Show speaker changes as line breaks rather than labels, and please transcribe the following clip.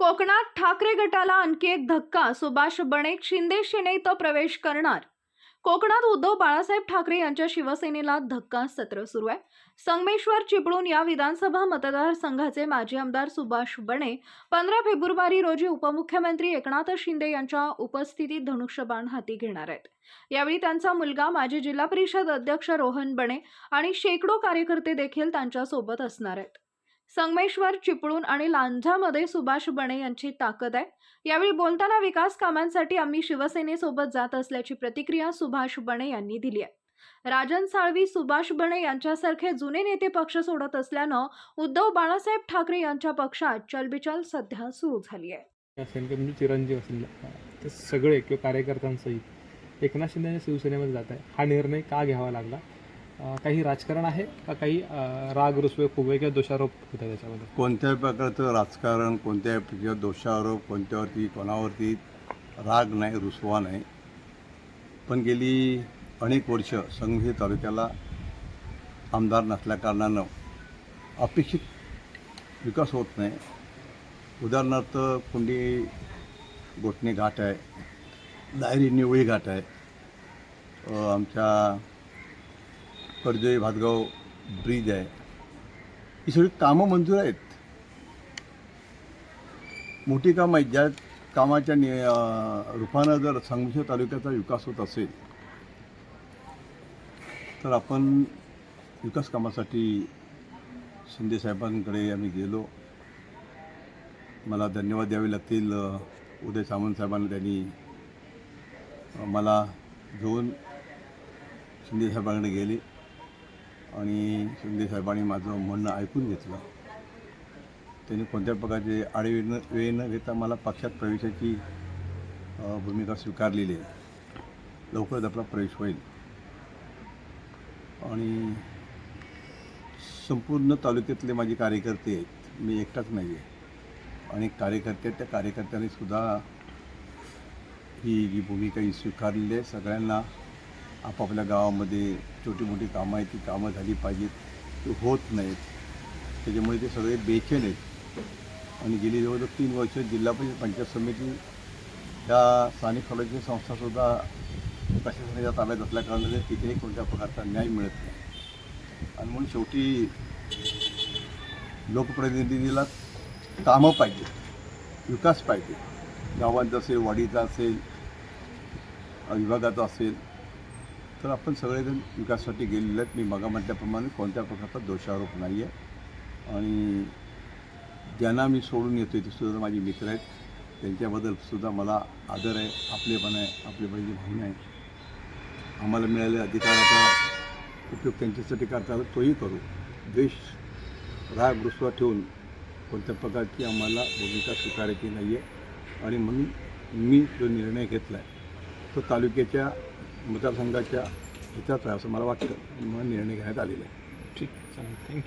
कोकणात ठाकरे गटाला आणखी एक धक्का सुभाष बणेक शिंदे सेनेत प्रवेश करणार. कोकणात उद्धव बाळासाहेब ठाकरे यांच्या शिवसेनेला धक्का सत्र सुरू आहे. संगमेश्वर चिपळूण या विधानसभा मतदारसंघाचे माजी आमदार सुभाष बणे पंधरा फेब्रुवारी रोजी उपमुख्यमंत्री एकनाथ शिंदे यांच्या उपस्थितीत धनुष्यबाण हाती घेणार आहेत. यावेळी त्यांचा मुलगा माजी जिल्हा परिषद अध्यक्ष रोहन बणे आणि शेकडो कार्यकर्ते देखील त्यांच्यासोबत असणार आहेत. संगमेश्वर चिपळूण आणि लांजामध्ये सुभाष बणे यांची ताकद आहे. यावेळी बोलताना विकास कामांसाठी आम्ही शिवसेनेसोबत जात असल्याची प्रतिक्रिया सुभाष बणे यांनी दिली आहे. राजन साळवी सुभाष बणे यांच्यासारखे जुने नेते पक्ष सोडत असल्यानं उद्धव बाळासाहेब ठाकरे यांच्या पक्षात चलबिचल सध्या सुरू झाली आहे.
असेल म्हणजे चिरंजीव असेल. ते सगळे किंवा कार्यकर्त्यांसहित एकनाथ शिंदे शिवसेनेमध्ये जात आहे. हा निर्णय का घ्यावा लागला? काही राजकारण आहे का काही राग रुसवे फुगवे किंवा दोषारोप होता त्याच्यामध्ये?
कोणत्याही प्रकारचं राजकारण कोणत्याही प्रकारच्या दोषारोप कोणत्यावरती कोणावरती राग नाही रुसवा नाही. पण गेली अनेक वर्ष संघी तालुक्याला आमदार नसल्याकारणानं अपेक्षित विकास होत नाही. उदाहरणार्थ कुंडी गोठणे घाट आहे दायरी निवळी घाट आहे. आमच्या कर्जई भातगाव ब्रिज आहे. ही सगळी कामं मंजूर आहेत. मोठी कामं आहेत. ज्या कामाच्या नि रूपानं जर संगमेश्वर तालुक्याचा विकास होत असेल तर आपण विकास कामासाठी शिंदे साहेबांकडे आम्ही गेलो. मला धन्यवाद द्यावे लागतील. उदय सामंत साहेबांना त्यांनी मला घेऊन शिंदे साहेबांकडे गेले. आणि शिंदे साहेबांनी माझं म्हणणं ऐकून घेतलं. त्यांनी कोणत्या प्रकारचे आडवे न वेळ न घेता मला पक्षात प्रवेशाची भूमिका स्वीकारलेली आहे. लवकरच आपला प्रवेश होईल. आणि संपूर्ण तालुक्यातले माझे कार्यकर्ते आहेत. मी एकटाच नाही आहे आणि कार्यकर्ते त्या कार्यकर्त्यांनी सुद्धा ही जी भूमिका ही स्वीकारलेली आहे सगळ्यांना आपापल्या गावामध्ये छोटी मोठी कामं आहेत ती कामं झाली पाहिजेत ती होत नाहीत. त्याच्यामुळे ते सगळे बेचैन आहेत. आणि गेली जवळजवळ तीन वर्ष जिल्हा परिषद पंचायत समिती ह्या स्थानिक स्वराज्य संस्थासुद्धा प्रशासनाच्या ताब्यात असल्याकारणाने तिथेही कोणत्या प्रकारचा न्याय मिळत नाही. आणि म्हणून शेवटी लोकप्रतिनिधीला कामं पाहिजे विकास पाहिजे गावांचा असेल वाडीचा असेल विभागाचा असेल तर आपण सगळेजण विकासासाठी गेलेले आहेत मी मगा म्हटल्याप्रमाणे कोणत्या प्रकारचा दोषारोप नाही आहे आणि ज्यांना मी सोडून येतो ते सुद्धा माझे मित्र आहेत. त्यांच्याबद्दल सुद्धा मला आदर आहे आपलेपण आहे आपले पाहिजे भावना आहे आम्हाला मिळालेल्या अधिकाराचा उपयोग त्यांच्यासाठी करता आला तोही करू. देश राग रुसवा ठेवून कोणत्या प्रकारची आम्हाला भूमिका स्वीकारायची नाही आहे आणि म्हणून मी जो निर्णय घेतला आहे तो तालुक्याच्या मतदारसंघाच्या हिताचा आहे असं मला वाटतं म्हणून निर्णय घेण्यात आलेला आहे.
ठीक चालेल. थँक्यू